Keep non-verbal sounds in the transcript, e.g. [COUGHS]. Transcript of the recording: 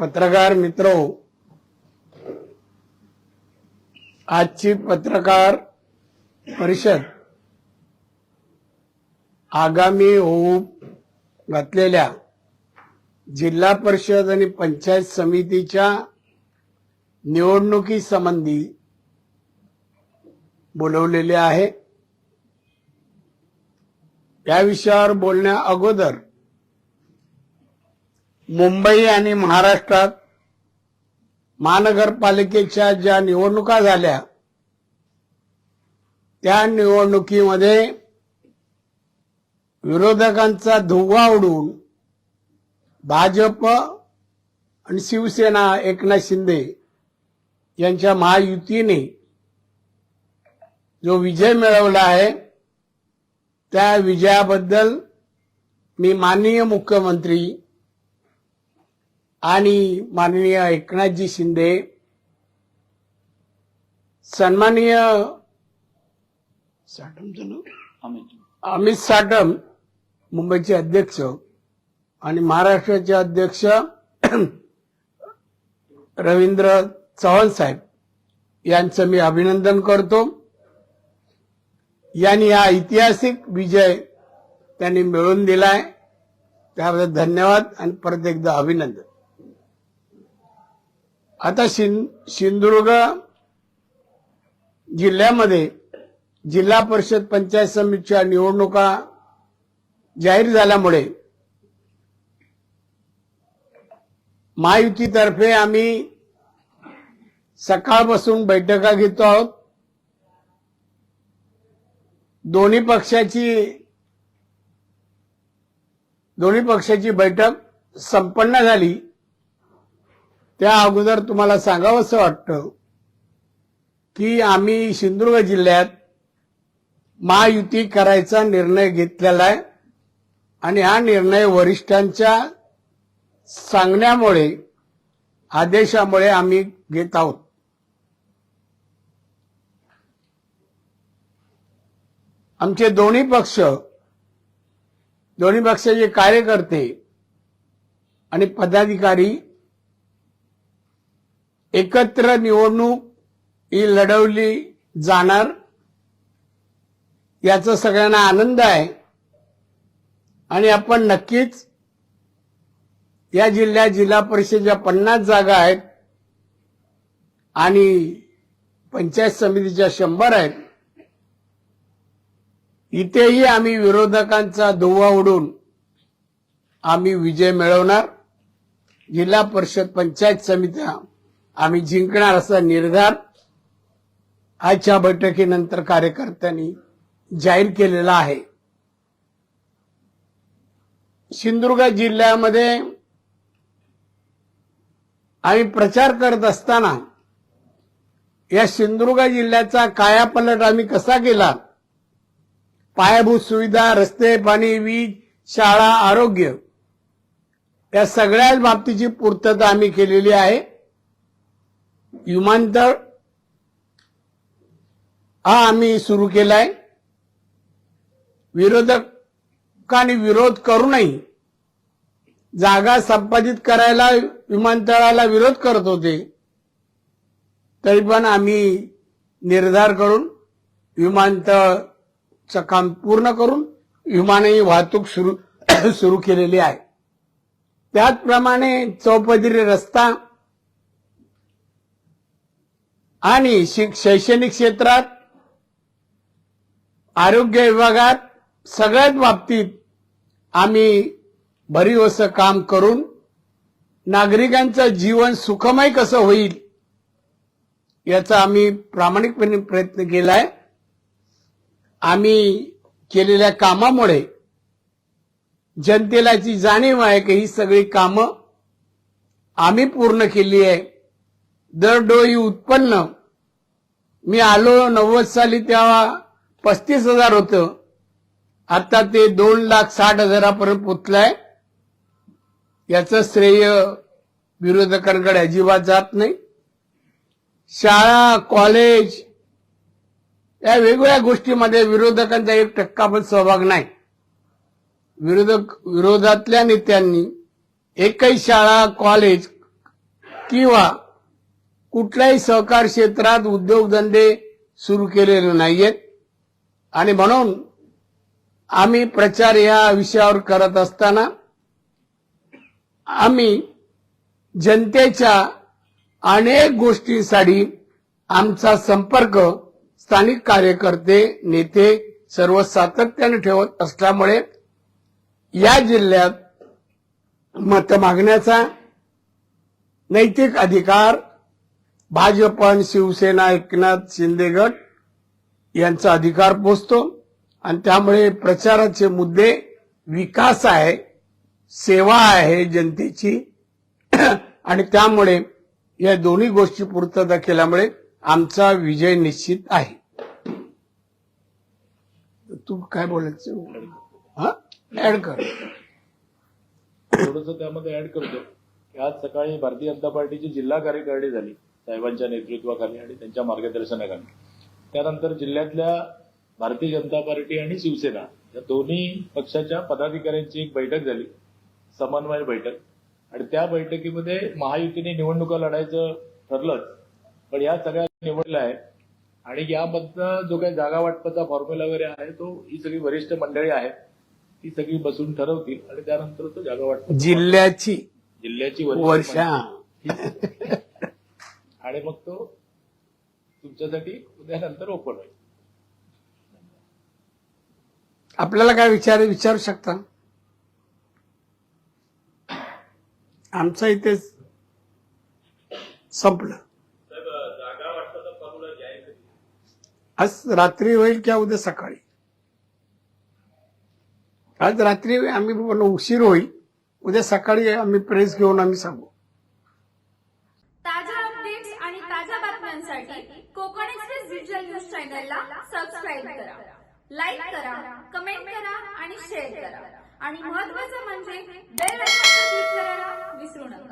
पत्रकार मित्र आजची पत्रकार परिषद आगामी होऊ घातलेल्या जिल्हा परिषद आणि पंचायत समितीच्या निवडणुकीसंबंधी बोलवलेले आहे. या विषयावर बोलण्या अगोदर मुंबई आणि महाराष्ट्रात महानगरपालिकेच्या ज्या निवडणुका झाल्या त्या निवडणुकीमध्ये विरोधकांचा धुव्वा उडून भाजप आणि शिवसेना एकनाथ शिंदे यांच्या महायुतीने जो विजय मिळवला आहे त्या विजयाबद्दल मी माननीय मुख्यमंत्री आणि माननीय एकनाथजी शिंदे सन्माननीय? अमित. साटम मुंबईचे अध्यक्ष आणि महाराष्ट्राचे अध्यक्ष [CLEARS THROAT] रवींद्र चव्हाण साहेब यांचं मी अभिनंदन करतो. यांनी हा ऐतिहासिक विजय त्यांनी मिळवून दिलाय. त्याबद्दल धन्यवाद आणि परत एकदा अभिनंदन. आता सिं सिंधुदुर्ग जिल्ह्यामध्ये जिल्हा परिषद पंचायत समितीच्या निवडणुका जाहीर झाल्यामुळे महायुतीतर्फे आम्ही सकाळपासून बैठका घेतो आहोत. दोन्ही पक्षाची दोन्ही पक्षाची बैठक संपन्न झाली. त्या अगोदर तुम्हाला सांगावं असं वाटतं की आम्ही सिंधुदुर्ग जिल्ह्यात महायुती करायचा निर्णय घेतलेला आहे. आणि हा निर्णय वरिष्ठांच्या सांगण्यामुळे आदेशामुळे आम्ही घेत आहोत. आमचे दोन्ही पक्ष दोन्ही पक्षाचे कार्यकर्ते आणि पदाधिकारी एकत्र निवडणूक ही लढवली जाणार याचा सगळ्यांना आनंद आहे. आणि आपण नक्कीच या जिल्ह्यात जिल्हा परिषदेच्या पन्नास जागा आहेत आणि पंचायत समितीच्या शंभर आहेत. इथेही आम्ही विरोधकांचा धुव्वा उडून आम्ही विजय मिळवणार. जिल्हा परिषद पंचायत समित्या आम्ही जिंकणार असा निर्धार आजच्या बैठकीनंतर कार्यकर्त्यांनी जाहीर केलेला आहे. सिंधुदुर्ग जिल्ह्यामध्ये आम्ही प्रचार करत असताना या सिंधुदुर्ग जिल्ह्याचा कायापलट आम्ही कसा केला? पायाभूत सुविधा रस्ते पाणी वीज शाळा आरोग्य या सगळ्याच बाबतीची पूर्तता आम्ही केलेली आहे. विमानतळ हा आम्ही सुरू केलाय. विरोधकांनी विरोध करूनही जागा संपादित करायला विमानतळाला विरोध करत होते. तरी पण आम्ही निर्धार करून विमानतळचं काम पूर्ण करून विमानही वाहतूक सुरू [COUGHS] सुरू केलेली आहे. त्याचप्रमाणे चौपदरी रस्ता आणि शैक्षणिक क्षेत्रात आरोग्य विभागात सगळ्याच बाबतीत आम्ही भरीव असं काम करून नागरिकांचं जीवन सुखमय कसं होईल याचा आम्ही प्रामाणिकपणे प्रयत्न केलाय. आम्ही केलेल्या कामामुळे जनतेला जी जाणीव आहे की ही सगळी कामं आम्ही पूर्ण केली आहे दरडोई उत्पन्न. मी आलो नव्वद साली तेव्हा पस्तीस हजार होतं. आता ते दोन लाख साठ हजारापर्यंत पोचलंय. याचं श्रेय विरोधकांकडे अजिबात जात नाही. शाळा कॉलेज या वेगवेगळ्या गोष्टीमध्ये विरोधकांचा एक टक्का पण सहभाग नाही. विरोधक विरोधातल्या नेत्यांनी एकही शाळा कॉलेज किंवा कुठल्याही सहकार क्षेत्रात उद्योगधंदे सुरू केलेले नाहीयेत. आणि म्हणून आम्ही प्रचार या विषयावर करत असताना आम्ही जनतेच्या अनेक गोष्टींसाठी आमचा संपर्क स्थानिक कार्यकर्ते नेते सर्व सातत्याने ठेवत असल्यामुळे या जिल्ह्यात मत मागण्याचा नैतिक अधिकार भाजप आणि शिवसेना एकनाथ शिंदे गट यांचा अधिकार पोचतो. आणि त्यामुळे प्रचाराचे मुद्दे विकास आहे सेवा आहे जनतेची. आणि त्यामुळे या दोन्ही गोष्टी पूर्तता केल्यामुळे आमचा विजय निश्चित आहे. तू काय बोलायचं? हा? ऍड कर. थोडस त्यामध्ये ऍड करतो. की आज सकाळी भारतीय जनता पार्टीची जिल्हा कार्यकारिणी झाली. साहेबांच्या नेतृत्वाखाली आणि त्यांच्या मार्गदर्शनाखाली. त्यानंतर जिल्ह्यातल्या भारतीय जनता पार्टी आणि शिवसेना या दोन्ही पक्षाच्या पदाधिकाऱ्यांची एक बैठक झाली समन्वय बैठक. आणि त्या बैठकीमध्ये महायुतीने निवडणुका लढायचं ठरलंच पण या सगळ्या निवडल्या आहेत. आणि यामधनं जो काही जागा वाटपाचा फॉर्म्युला वगैरे आहे तो ही सगळी वरिष्ठ मंडळी आहेत ती सगळी बसून ठरवतील आणि त्यानंतर तो जागा वाटप जिल्ह्याची जिल्ह्याची वर्षा. आणि मग तो तुमच्यासाठी उद्यानंतर ओपन होईल. आपल्याला काय विचार विचारू शकता आमचं इथे संपलं. आज रात्री होईल किंवा उद्या सकाळी? आज रात्री आम्ही उशीर होईल. उद्या सकाळी आम्ही प्रेस घेऊन आम्ही सांगू. आणि ताज्या बातम्यांसाठी कोकण एक्सप्रेस डिजिटल न्यूज चॅनलला सबस्क्राईब करा. लाईक करा कमेंट करा आणि शेअर करा. आणि महत्त्वाचं म्हणजे बेल आयकॉनवर क्लिक करायला विसरू नका.